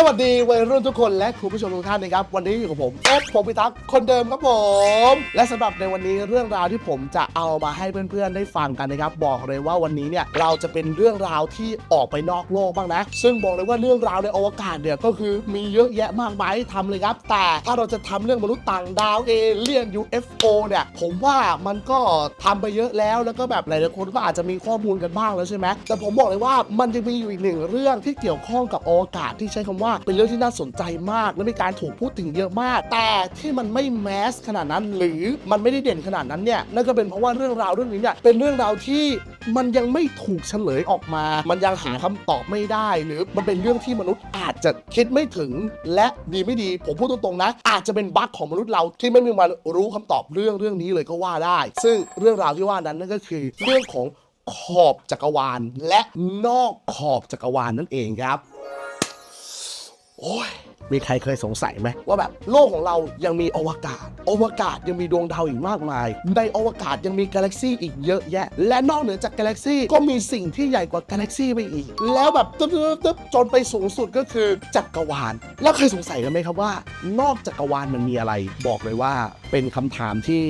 สวัสดีวัยรุ่นทุกคนและคุณผู้ชมทุกท่านนะครับ วันนี้อยู่กับผมเอฟผมพิทักษ์คนเดิมครับผม และสำหรับในวันนี้เรื่องราวที่ผมจะเอามาให้เพื่อนๆได้ฟังกันนะครับ บอกเลยว่าวันนี้เนี่ยเราจะเป็นเรื่องราวที่ออกไปนอกโลกบ้างนะ ซึ่งบอกเลยว่าเรื่องราวในอวกาศเนี่ยก็คือมีเยอะแยะมากมายให้ทำเลยครับ แต่ถ้าเราจะทำเรื่องมนุษย์ต่างดาวเอเลี่ยน UFO เนี่ยผมว่ามันก็ทำไปเยอะแล้วแล้วก็แบบหลายๆคนก็อาจจะมีข้อมูลกันบ้างแล้วใช่ไหมแต่ผมบอกเลยว่ามันจะมีอยู่อีกหนึ่งเรื่องที่เกี่ยวข้องกับอวกาศที่ใช้คำว่าเป็นเรื่องที่น่าสนใจมาก และมีการถูกพูดถึงเยอะมาก แต่ที่มันไม่แมสขนาดนั้น หรือมันไม่ได้เด่นขนาดนั้นเนี่ยนั่นก็เป็นเพราะว่าเรื่องราวเรื่องนี้เนี่ยเป็นเรื่องราวที่มันยังไม่ถูกเฉลยออกมา มันยังหาคำตอบไม่ได้ หรือมันเป็นเรื่องที่มนุษย์อาจจะคิดไม่ถึง และดีไม่ดีผมพูดตรงๆนะ อาจจะเป็นบั๊กของมนุษย์เราที่ไม่มีวันรู้คำตอบเรื่องเรื่องนี้เลยก็ว่าได้ ซึ่งเรื่องราวที่ว่านั้นนั่นก็คือเรื่องของขอบจักรวาล และนอกขอบจักรวาลนั่นเองครับ โอ้ยมีใครเคยสงสัยไหมว่าแบบโลกของเรายังมีอวกาศ อวกาศยังมีดวงดาวอีกมากมาย ในอวกาศยังมีกาแล็กซี่อีกเยอะแยะ และนอกเหนือจากกาแล็กซี่ก็มีสิ่งที่ใหญ่กว่ากาแล็กซี่ไปอีก แล้วแบบตึ๊บตึ๊บตึ๊บจนไปสูงสุดก็คือจักรวาล แล้วเคยสงสัยกันไหมครับว่า นอกจักรวาลมันมีอะไร บอกเลยว่าเป็นคำถามที่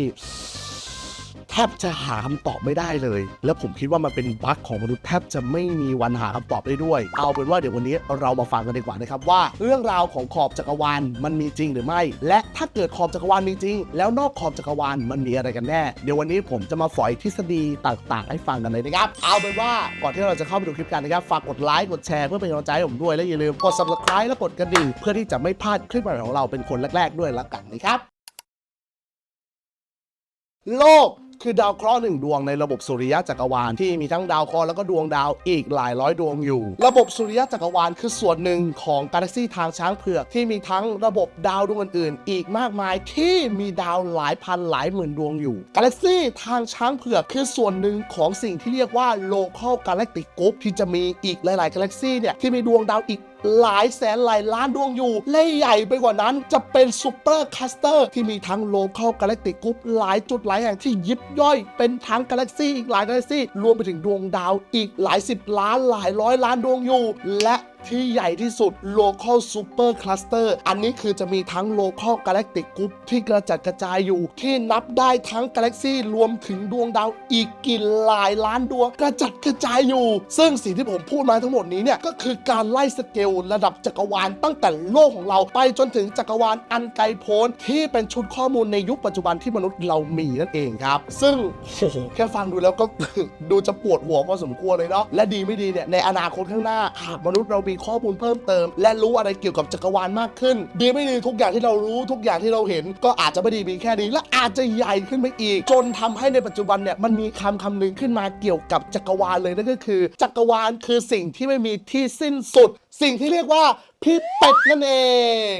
แทบจะหาคำตอบไม่ได้เลย แล้วผมคิดว่ามันเป็นบั๊กของมนุษย์แทบจะไม่มีวันหาคำตอบได้ด้วย เอาเป็นว่าเดี๋ยววันนี้เรามาฟังกันดีกว่านะครับว่า เรื่องราวของขอบจักรวาลมันมีจริงหรือไม่ และถ้าเกิดขอบจักรวาลมีจริง แล้วนอกขอบจักรวาลมันมีอะไรกันแน่ เดี๋ยววันนี้ผมจะมาฝอยทฤษฎีต่างๆ ให้ฟังกันเลยนะครับ เอาเป็นว่าก่อนที่เราจะเข้าไปดูคลิปกันนะครับฝากกดไลค์กดแชร์เพื่อเป็นกำลังใจให้ผมด้วยและอย่าลืมกด subscribe และกดกระดิ่งเพื่อที่จะไม่พลาดคลิปใหม่ของเราเป็นคนแรกๆด้วยละกันนะครับโลก คือดาวเคราะห์หนึ่งดวงในระบบสุริยะจักรวาลที่มีทั้งดาวเคราะห์แล้วก็ดวงดาวอีกหลายร้อยดวงอยู่ ระบบสุริยะจักรวาลคือส่วนหนึ่งของกาแล็กซี่ทางช้างเผือกที่มีทั้งระบบดาวดวงอื่นๆ อีกมากมายที่มีดาวหลายพันหลายหมื่นดวงอยู่ กาแล็กซี่ทางช้างเผือกคือส่วนหนึ่งของสิ่งที่เรียกว่า local galactic group ที่จะมีอีกหลายๆกาแล็กซี่เนี่ยที่มีดวงดาวอีก หลายแสนหลายล้านดวงอยู่ และใหญ่ไปกว่านั้นจะเป็นซูเปอร์คัสเตอร์ที่มีทั้งโลเคอลกาแล็กติกกรุ๊ปหลายจุดหลายแห่งที่ยิบย่อยเป็นทั้งกาแล็กซี่อีกหลายกาแล็กซี่รวมไปถึงดวงดาวอีกหลายสิบล้านหลายร้อยล้านดวงอยู่ และ ที่ใหญ่ที่สุด Local Super Cluster อันนี้คือจะมีทั้ง Local Galactic Group ที่กระจัดกระจายอยู่ ที่นับได้ทั้งกาแล็กซี่รวมถึงดวงดาวอีกกี่หลายล้านดวงกระจัดกระจายอยู่ ซึ่งสิ่งที่ผมพูดมาทั้งหมดนี้เนี่ยก็คือการไล่สเกลระดับจักรวาลตั้งแต่โลกของเราไปจนถึงจักรวาลอันไกลโพ้นที่เป็นชุดข้อมูลในยุคปัจจุบันที่มนุษย์เรามีนั่นเองครับ ซึ่งโอ้โหแค่ฟังดูแล้วก็ดูจะปวดหัวพอสมควรเลยเนาะและดีไม่ดีเนี่ยในอนาคตข้างหน้าหากมนุษย์เรามีข้อมูลเพิ่มเติม และรู้อะไรเกี่ยวกับจักรวาลมากขึ้น ดีไม่ดีทุกอย่างที่เรารู้ทุกอย่างที่เราเห็น ก็อาจจะไม่ดีมีแค่นี้และอาจจะใหญ่ขึ้นไปอีก จนทำให้ในปัจจุบันเนี่ยมันมีคำคำหนึ่งขึ้นมาเกี่ยวกับจักรวาลเลยนั่นก็คือ จักรวาลคือสิ่งที่ไม่มีที่สิ้นสุด สิ่งที่เรียกว่าพี่เป็ดนั่นเอง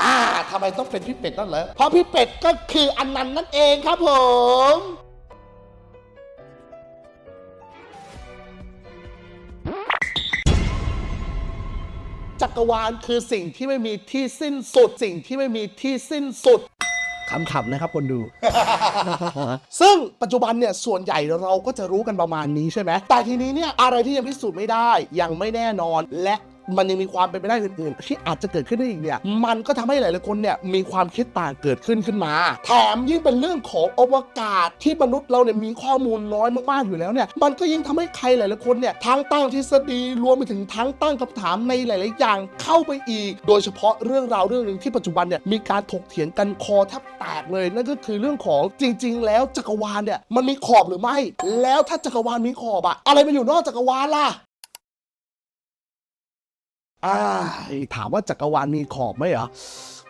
อ่าทำไมต้องเป็นพี่เป็ดนั่นเหรอเพราะพี่เป็ดก็คืออันนั้นนั่นเองครับผม จักรวาลคือสิ่งที่ไม่มีที่สิ้นสุด สิ่งที่ไม่มีที่สิ้นสุดขำๆนะครับคนดู ซึ่งปัจจุบันเนี่ยส่วนใหญ่เราก็จะรู้กันประมาณนี้ใช่ไหมแต่ทีนี้เนี่ยอะไรที่ยังพิสูจน์ไม่ได้ยังไม่แน่นอนและ มันยังมีความเป็นไปได้อื่นๆที่อาจจะเกิดขึ้นได้อีกเนี่ยมันก็ทำให้หลายๆคนเนี่ยมีความคิดต่างเกิดขึ้นขึ้นมา แถมยิ่งเป็นเรื่องของอวกาศที่มนุษย์เราเนี่ยมีข้อมูลน้อยมากๆอยู่แล้วเนี่ยมันก็ยิ่งทำให้ใครหลายๆคนเนี่ยทั้งตั้งทฤษฎีรวมไปถึงทั้งตั้งคำถามในหลาย ๆ อย่างเข้าไปอีก โดยเฉพาะเรื่องราวเรื่องหนึ่งที่ปัจจุบันเนี่ยมีการถกเถียงกันคอแทบแตกเลย นั่นก็คือเรื่องของจริง ๆ แล้วจักรวาลเนี่ยมันมีขอบหรือไม่ แล้วถ้าจักรวาลมีขอบอะอะไรมันอยู่นอกจักรวาลล่ะ อ่าถามว่าจักรวาลมีขอบไหมเหรอ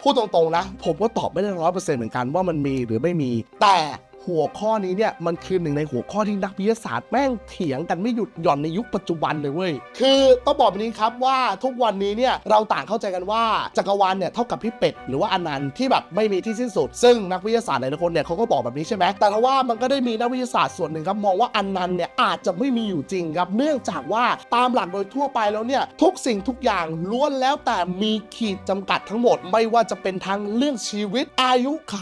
พูดตรงๆนะ ผมก็ตอบไม่ได้ร้อยเปอร์เซ็นต์เหมือนกันว่ามันมีหรือไม่มีแต่ หัวข้อนี้เนี่ยมันคือหนึ่งในหัวข้อที่นักวิทยาศาสตร์แม่งเถียงกันไม่หยุดหย่อนในยุคปัจจุบันเลยเว้ย คือต้องบอกแบบนี้ครับว่าทุกวันนี้เนี่ยเราต่างเข้าใจกันว่าจักรวาลเนี่ยเท่ากับพี่เป็ดหรือว่าอนันต์ที่แบบไม่มีที่สิ้นสุด ซึ่งนักวิทยาศาสตร์หลายๆคนเนี่ยเขาก็บอกแบบนี้ใช่ไหมแต่ทว่ามันก็ได้มีนักวิทยาศาสตร์ส่วนหนึ่งครับมองว่าอนันต์เนี่ยอาจจะไม่มีอยู่จริงครับเนื่องจากว่าตามหลักโดยทั่วไปแล้วเนี่ยทุกสิ่งทุกอย่างล้วนแล้วแต่มีขีดจำกัดทั้งหมด ไม่ว่าจะเป็นทั้งเรื่องชีวิตอายุไข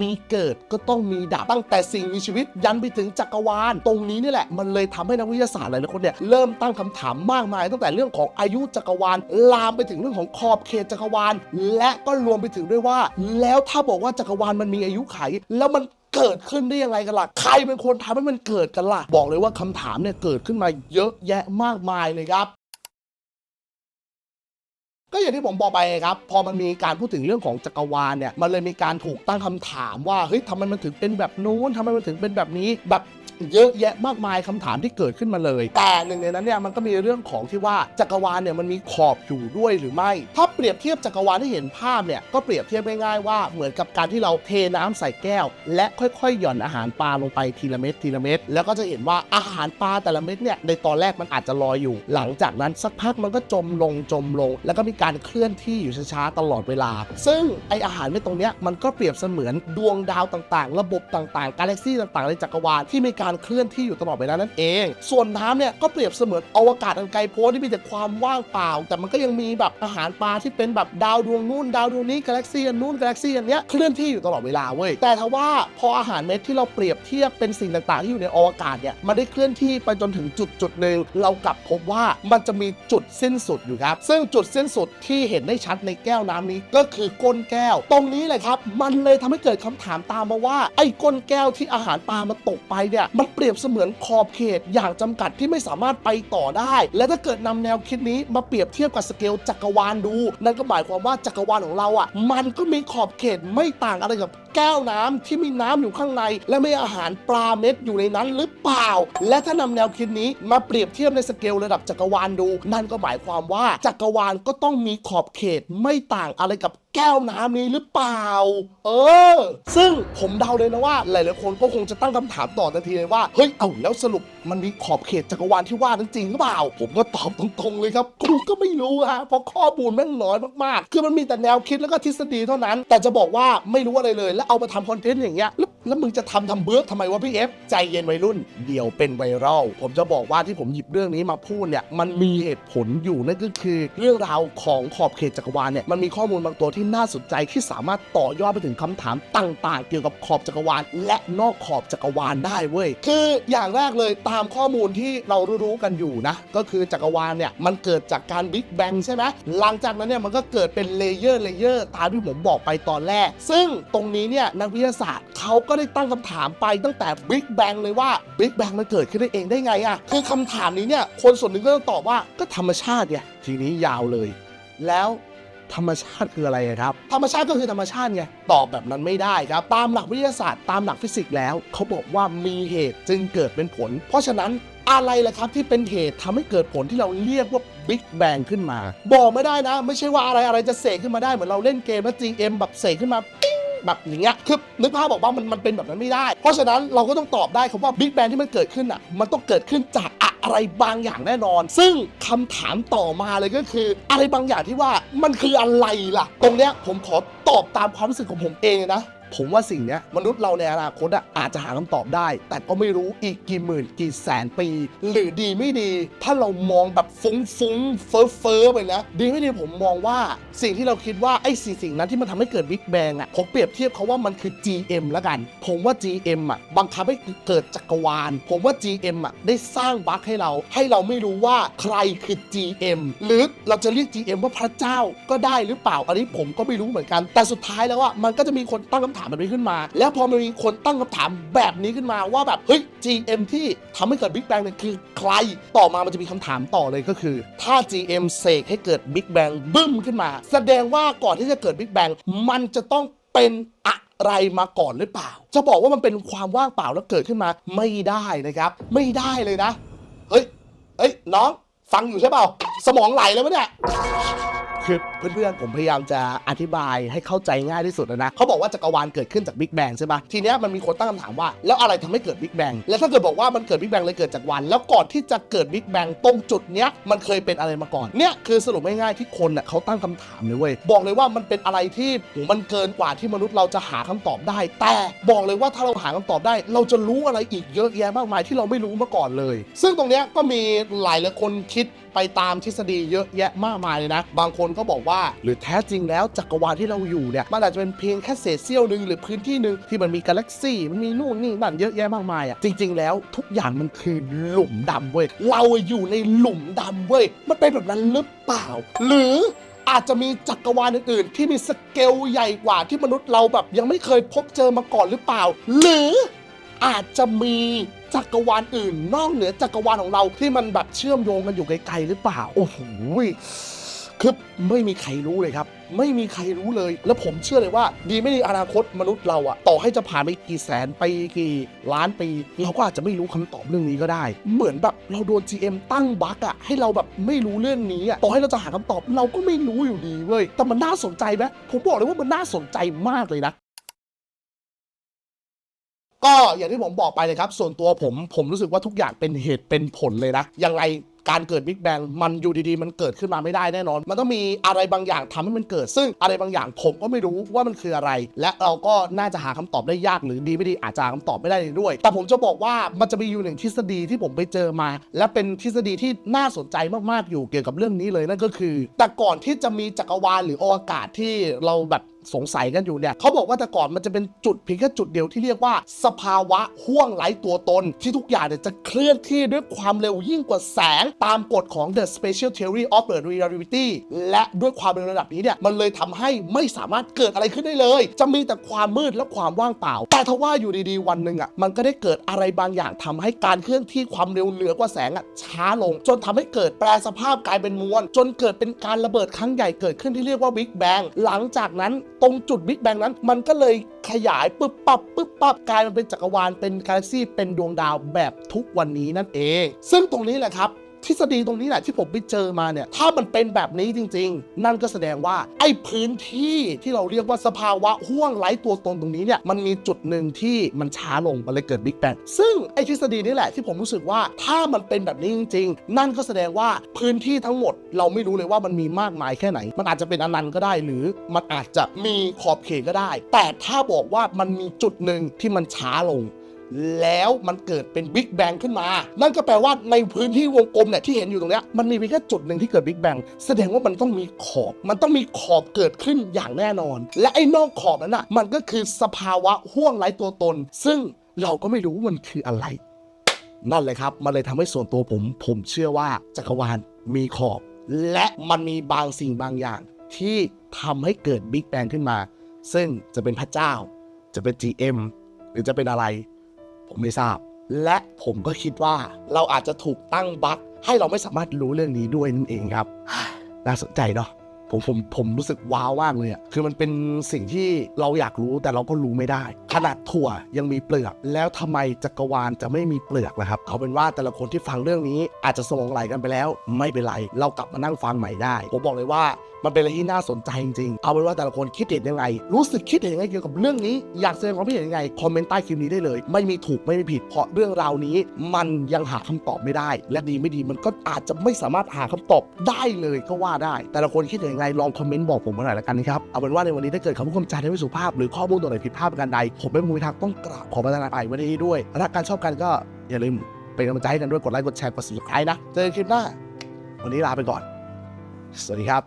มีเกิดก็ต้องมีดับตั้งแต่สิ่งมีชีวิตยันไปถึงจักรวาล ตรงนี้นี่แหละมันเลยทำให้นักวิทยาศาสตร์หลายๆคนเนี่ยเริ่มตั้งคำถามมากมาย ตั้งแต่เรื่องของอายุจักรวาลลามไปถึงเรื่องของขอบเขตจักรวาล และก็รวมไปถึงด้วยว่า แล้วถ้าบอกว่าจักรวาลมันมีอายุไข แล้วมันเกิดขึ้นได้ยังไงกันล่ะ ใครเป็นคนทำให้มันเกิดกันล่ะ บอกเลยว่าคำถามเนี่ยเกิดขึ้นมาเยอะแยะมากมายเลยครับ ก็อย่างที่ผมบอกไปครับ พอมันมีการพูดถึงเรื่องของจักรวาลเนี่ย มันเลยมีการถูกตั้งคำถามว่า เฮ้ยทำไมมันถึงเป็นแบบนู้นทำไมมันถึงเป็นแบบนี้ แบบ เยอะแยะมากมายคำถามที่เกิดขึ้นมาเลย แต่หนึ่งในนั้นเนี่ยมันก็มีเรื่องของที่ว่าจักรวาลเนี่ยมันมีขอบอยู่ด้วยหรือไม่ ถ้าเปรียบเทียบจักรวาลที่เห็นภาพเนี่ยก็เปรียบเทียบง่ายๆว่าเหมือนกับการที่เราเทน้ำใส่แก้ว และค่อยๆ หย่อนอาหารปลาลงไปทีละเม็ดทีละเม็ดแล้วก็จะเห็นว่าอาหารปลาแต่ละเม็ดเนี่ยในตอนแรกมันอาจจะลอยอยู่ หลังจากนั้นสักพักมันก็จมลงจมลง แล้วก็มีการเคลื่อนที่อยู่ช้าๆตลอดเวลา ซึ่งไออาหารเม็ดตรงเนี้ยมันก็เปรียบเสมือนดวงดาวต่างๆ ระบบต่างๆกาแล็กซี่ต่างๆในจักรวาลที่มีการเคลื่อนที่อยู่ตลอดเวลานั่นเอง ส่วนน้ำเนี่ยก็เปรียบเสมือนอวกาศอันไกลโพ้นที่มีแต่ความว่างเปล่า แต่มันก็ยังมีแบบอาหารปลาที่เป็นแบบดาวดวงนู่นดาวดวงนี้กาแล็กซี่อันนู่นกาแล็กซี่อันเนี้ยเคลื่อนที่อยู่ตลอดเวลาเว้ยแต่ถ้าว่าพออาหารเม็ดที่เราเปรียบเทียบเป็นสิ่งต่างๆ ที่อยู่ในอวกาศเนี่ยมันได้เคลื่อนที่ไปจนถึงจุดจุดหนึ่งเรากลับพบว่ามันจะมีจุดสิ้นสุดอยู่ครับ ซึ่งจุดสิ้นสุดที่เห็นได้ชัดในแก้วน้ำนี้ก็คือก้นแก้ว ตรงนี้เลยครับ มันเลยทำให้เกิดคำถามตามมาว่าไอ้ก้นแก้วที่อาหารปลามันตกไปเนี่ยมันเปรียบเสมือนขอบเขตอย่างจำกัดที่ไม่สามารถไปต่อได้ และถ้าเกิดนำแนวคิดนี้มาเปรียบเทียบกับสเกลจักรวาลดู นั่นก็หมายความว่าจักรวาลของเราอะ มันก็มีขอบเขตไม่ต่างอะไรกับแก้วน้ำที่มีน้ำอยู่ข้างใน และมีอาหารปลาเม็ดอยู่ในนั้นหรือเปล่า และถ้านำแนวคิดนี้มาเปรียบเทียบในสเกลระดับจักรวาลดู นั่นก็หมายความว่าจักรวาลก็ต้องมีขอบเขตไม่ต่างอะไรกับแก้วน้ำนี้หรือเปล่า เออ ซึ่งผมเดาเลยนะว่า หลายๆคนก็คงจะตั้งคำถามต่อทันทีเลยว่า เฮ้ย เอาแล้วสรุปมันมีขอบเขตจักรวาลที่ว่านั้นจริงหรือเปล่า ผมก็ตอบตรงๆเลยครับกูก็ไม่รู้ฮะเพราะข้อมูลแม่งน้อยมากๆ คือมันมีแต่แนวคิดแล้วก็ทฤษฎีเท่านั้น แต่จะบอกว่าไม่รู้อะไรเลย แล้วเอามาทำคอนเทนต์อย่างเงี้ยแล้ว แล้วมึงจะทำทำเบื้อทำไมวะพี่เอฟใจเย็นวัยรุ่น เดี๋ยวเป็นไวรัลผมจะบอกว่าที่ผมหยิบเรื่องนี้มาพูดเนี่ยมันมีเหตุผลอยู่นั่นก็คือ เรื่องราวของขอบเขตจักรวาลเนี่ยมันมีข้อมูลบางตัวที่น่าสนใจที่สามารถต่อยอดไปถึงคำถามต่างๆ เกี่ยวกับขอบจักรวาล และนอกขอบจักรวาลได้เว้ยคืออย่างแรกเลยตามข้อมูลที่เรารู้ๆกันอยู่นะก็คือจักรวาลเนี่ยมันเกิดจากการบิ๊กแบงใช่ไหมหลังจากนั้นเนี่ยมันก็เกิดเป็นเลเยอร์เลเยอร์ตามที่ผมบอกไปตอนแรก ซึ่งตรงนี้เนี่ยนักวิทยาศาสตร์เขาก็ได้ตั้งคำถามไปตั้งแต่บิ๊กแบงเลยว่าบิ๊กแบงมันเกิดขึ้นได้เองได้ไงอะคือคำถามนี้เนี่ยคนส่วนหนึ่งก็ต้องตอบว่าก็ธรรมชาติไงทีนี้ยาวเลย แล้วธรรมชาติคืออะไรครับ ธรรมชาติก็คือธรรมชาติไงตอบแบบนั้นไม่ได้ครับ ตามหลักวิทยาศาสตร์ตามหลักฟิสิกส์แล้วเขาบอกว่ามีเหตุจึงเกิดเป็นผล เพราะฉะนั้นอะไรล่ะครับที่เป็นเหตุทำให้เกิดผลที่เราเรียกว่าบิ๊กแบงขึ้นมา บอกไม่ได้นะ ไม่ใช่ว่าอะไรอะไรจะเสกขึ้นมาได้เหมือนเราเล่นเกมแล้ว GM แบบเสกขึ้นมาปิ แบบอย่างเงี้ยคือนึกภาพบอกว่ามันมันเป็นแบบนั้นไม่ได้ เพราะฉะนั้นเราก็ต้องตอบได้คำว่าบิ๊กแบงที่มันเกิดขึ้นอะมันต้องเกิดขึ้นจากอะไรบางอย่างแน่นอน ซึ่งคำถามต่อมาเลยก็คือ อะไรบางอย่างที่ว่ามันคืออะไรล่ะ ตรงเนี้ยผมขอตอบตามความรู้สึกของผมเองนะ ผมว่าสิ่งนี้มนุษย์เราในอนาคตอะอาจจะหาคำตอบได้ แต่ก็ไม่รู้อีกกี่หมื่นกี่แสนปี หรือดีไม่ดี ถ้าเรามองแบบฟุ้งฟุ้งเฟ้อเฟ้อไปนะดีไม่ดีผมมองว่าสิ่งที่เราคิดว่าไอ้สิ่งสิ่งนั้นที่มันทำให้เกิดบิ๊กแบงอะผมเปรียบเทียบเขาว่ามันคือ GM แล้วกัน ผมว่า GM อะบังคับให้เกิดจักรวาล ผมว่า GM อะได้สร้างบั๊กให้เรา ให้เราไม่รู้ว่าใครคือ GM หรือเราจะเรียก GM ว่าพระเจ้าก็ได้หรือเปล่าอันนี้ผมก็ไม่รู้เหมือนกัน แต่สุดท้ายแล้วอะมันก็จะมีคนตั้งคำถามแบบนี้ขึ้นมา แล้วพอมันมีคนตั้งคำถามแบบนี้ขึ้นมาว่าแบบเฮ้ย GM ที่ทำให้เกิด Big Bang เนี่ยคือใครต่อมามันจะมีคำถามต่อเลยก็คือ ถ้า GM เสกให้เกิด Big Bang บึ้มขึ้นมา แสดงว่าก่อนที่จะเกิด Big Bang มันจะต้องเป็นอะไรมาก่อนหรือเปล่า จะบอกว่ามันเป็นความว่างเปล่าแล้วเกิดขึ้นมาไม่ได้นะครับ ไม่ได้เลยนะ เฮ้ย เฮ้ย น้อง ฟังอยู่ใช่เปล่า สมองไหลแล้ววะเนี่ย คือเพื่อนๆผมพยายามจะอธิบายให้เข้าใจง่ายที่สุดนะ เขาบอกว่าจักรวาลเกิดขึ้นจากบิ๊กแบงใช่ปะทีเนี้ยมันมีคนตั้งคำถามว่า แล้วอะไรทำให้เกิดบิ๊กแบงแล้วถ้าเกิดบอกว่ามันเกิดบิ๊กแบงเลยเกิดจากวัน แล้วก่อนที่จะเกิดบิ๊กแบงตรงจุดเนี้ยมันเคยเป็นอะไรมาก่อน เนี่ยคือสรุปง่ายๆที่คนน่ะเขาตั้งคำถามเลยเว้ย บอกเลยว่ามันเป็นอะไรที่มันเกินกว่าที่มนุษย์เราจะหาคำตอบได้ แต่บอกเลยว่าถ้าเราหาคำตอบได้ เราจะรู้อะไรอีกเยอะแยะมากมายที่เราไม่รู้มาก่อนเลย ซึ่งตรงเนี้ยก็มีหลายหลายคนคิดไปตามทฤษฎีเยอะแยะมากมายเลยนะ บางคนก็บอกว่า หรือแท้จริงแล้วจักรวาลที่เราอยู่เนี่ยมันอาจจะเป็นเพียงแค่เศษเสี้ยวหนึ่งหรือพื้นที่หนึ่งที่มันมีกาแล็กซี่มันมีนู่นนี่นั่นเยอะแยะมากมายอะจริง ๆ แล้วทุกอย่างมันคือหลุมดำเว้ยเราอยู่ในหลุมดำเว้ยมันเป็นแบบนั้นหรือเปล่า หรืออาจจะมีจักรวาลอื่นๆที่มีสเกลใหญ่กว่าที่มนุษย์เราแบบยังไม่เคยพบเจอมาก่อนหรือเปล่า หรืออาจจะมี จักรวาลอื่น นอกเหนือจักรวาลของเราที่มันแบบเชื่อมโยงกันอยู่ไกลๆหรือเปล่า โอ้โหคือไม่มีใครรู้เลยครับ ไม่มีใครรู้เลย แล้วผมเชื่อเลยว่า ดีไม่ดีอนาคตมนุษย์เราอะต่อให้จะผ่านไปกี่แสนปีกี่ล้านปีเราก็อาจจะไม่รู้คำตอบเรื่องนี้ก็ได้ เหมือนแบบเราโดน GM ตั้งบั๊กอะให้เราแบบไม่รู้เรื่องนี้อะต่อให้เราจะหาคำตอบเราก็ไม่รู้อยู่ดีเว้ยแต่มันน่าสนใจไหมผมบอกเลยว่ามันน่าสนใจมากเลยนะ ก็อย่างที่ผมบอกไปเลยครับ ส่วนตัวผมผมรู้สึกว่าทุกอย่างเป็นเหตุเป็นผลเลยนะ อยังไงการเกิดบิ๊กแบงมันอยู่ดีๆ มันเกิดขึ้นมาไม่ได้แน่นอน มันต้องมีอะไรบางอย่างทำให้มันเกิด ซึ่งอะไรบางอย่างผมก็ไม่รู้ว่ามันคืออะไร และเราก็น่าจะหาคำตอบได้ยากหรือดีไม่ดีอาจจะหาคำตอบไม่ได้เลยด้วย แต่ผมจะบอกว่ามันจะมีอยู่หนึ่งทฤษฎีที่ผมไปเจอมา และเป็นทฤษฎีที่น่าสนใจมากๆอยู่เกี่ยวกับเรื่องนี้เลยนั่นก็คือ แต่ก่อนที่จะมีจักรวาลหรืออวกาศที่เราแบบสงสัยกันอยู่เนี่ยเขาบอกว่าแต่ก่อนมันจะเป็นจุดเพียงแค่จุดเดียวที่เรียกว่า สภาวะห่วงไร้ตัวตน ที่ทุกอย่างเนี่ยจะเคลื่อนที่ด้วยความเร็วยิ่งกว่าแสง ตามกฎของ the special theory of the relativity และด้วยความเร็วระดับนี้เนี่ยมันเลยทำให้ไม่สามารถเกิดอะไรขึ้นได้เลย จะมีแต่ความมืดและความว่างเปล่า แต่ทว่าอยู่ดีๆ วันหนึ่งอะมันก็ได้เกิดอะไรบางอย่างทำให้การเคลื่อนที่ความเร็วเหนือกว่าแสงอะช้าลง จนทำให้เกิดแปลสภาพกลายเป็นมวล จนเกิดเป็นการระเบิดครั้งใหญ่เกิดขึ้นที่เรียกว่าบิ๊กแบงหลังจากนั้น ตรงจุดบิ๊กแบงนั้น มันก็เลยขยายปึ๊บปับปึ๊บปับกลายมาเป็นจักรวาลเป็นกาแล็กซี่เป็นดวงดาวแบบทุกวันนี้นั่นเอง ซึ่งตรงนี้แหละครับ ทฤษฎีตรงนี้แหละที่ผมไปเจอมาเนี่ย ถ้ามันเป็นแบบนี้จริง ๆ นั่นก็แสดงว่าไอ้พื้นที่ที่เราเรียกว่าสภาวะห่วงไร้ตัวตนตรงนี้เนี่ยมันมีจุดหนึ่งที่มันช้าลงมันเลยเกิดบิ๊กแบงซึ่งไอ้ทฤษฎีนี้แหละที่ผมรู้สึกว่าถ้ามันเป็นแบบนี้จริง ๆ นั่นก็แสดงว่าพื้นที่ทั้งหมด เราไม่รู้เลยว่ามันมีมากมายแค่ไหน มันอาจจะเป็นอนันต์ก็ได้ หรือมันอาจจะมีขอบเขตก็ได้ แต่ถ้าบอกว่ามันมีจุดหนึ่งที่มันช้าลง แล้วมันเกิดเป็นบิ๊กแบงขึ้นมา นั่นก็แปลว่าในพื้นที่วงกลมเนี่ยที่เห็นอยู่ตรงนี้มันมีเพียงแค่จุดหนึ่งที่เกิดบิ๊กแบงแสดงว่ามันต้องมีขอบ มันต้องมีขอบเกิดขึ้นอย่างแน่นอน และไอ้นอกขอบนั้นอะมันก็คือสภาวะห่วงไร้ตัวตน ซึ่งเราก็ไม่รู้ว่ามันคืออะไร นั่นเลยครับมันเลยทำให้ส่วนตัวผม ผมเชื่อว่าจักรวาลมีขอบ และมันมีบางสิ่งบางอย่าง ที่ทำให้เกิดบิ๊กแบงขึ้นมา ซึ่งจะเป็นพระเจ้า จะเป็น GM หรือจะเป็นอะไร ผมไม่ทราบ และผมก็คิดว่าเราอาจจะถูกตั้งบั๊กให้เราไม่สามารถรู้เรื่องนี้ด้วยนั่นเองครับ น่าสนใจเนาะ ผมผมผมรู้สึกว้าวมากเลยอะคือมันเป็นสิ่งที่เราอยากรู้แต่เราก็รู้ไม่ได้ ขนาดถั่วยังมีเปลือก แล้วทำไมจักรวาลจะไม่มีเปลือกล่ะครับเอาเป็นว่าแต่ละคนที่ฟังเรื่องนี้อาจจะสมองไหลกันไปแล้ว ไม่เป็นไร เรากลับมานั่งฟังใหม่ได้ ผมบอกเลยว่ามันเป็นอะไรที่น่าสนใจจริงๆ เอาเป็นว่าแต่ละคนคิดเห็นยังไง รู้สึกคิดเห็นยังไงเกี่ยวกับเรื่องนี้ อยากแสดงความคิดเห็นยังไง คอมเมนต์ใต้คลิปนี้ได้เลย ไม่มีถูกไม่มีผิด เพราะเรื่องราวนี้ มันยังหาคำตอบไม่ได้ และดีไม่ดีมันก็อาจจะไม่สามารถหาคำตอบได้เลยก็ว่าได้ แต่ละคนคิดเห็นยังไงลองคอมเมนต์บอกผมมาหน่อยละกันนะครับเอาเป็นว่าในวันนี้ถ้าเกิดคำพูดคำจาที่ไม่สุภาพหรือข้อมูลตัวไหนผิดพลาดประการใดผมไม่มูลทางต้องกราบขอประทานอภัยไว้ในที่ด้วยรักการชอบกันก็อย่าลืมเป็นกำลังใจให้กันด้วยกดไลค์กดแชร์กด subscribe นะเจอกันคลิปหน้า วันนี้ลาไปก่อน สวัสดีครับ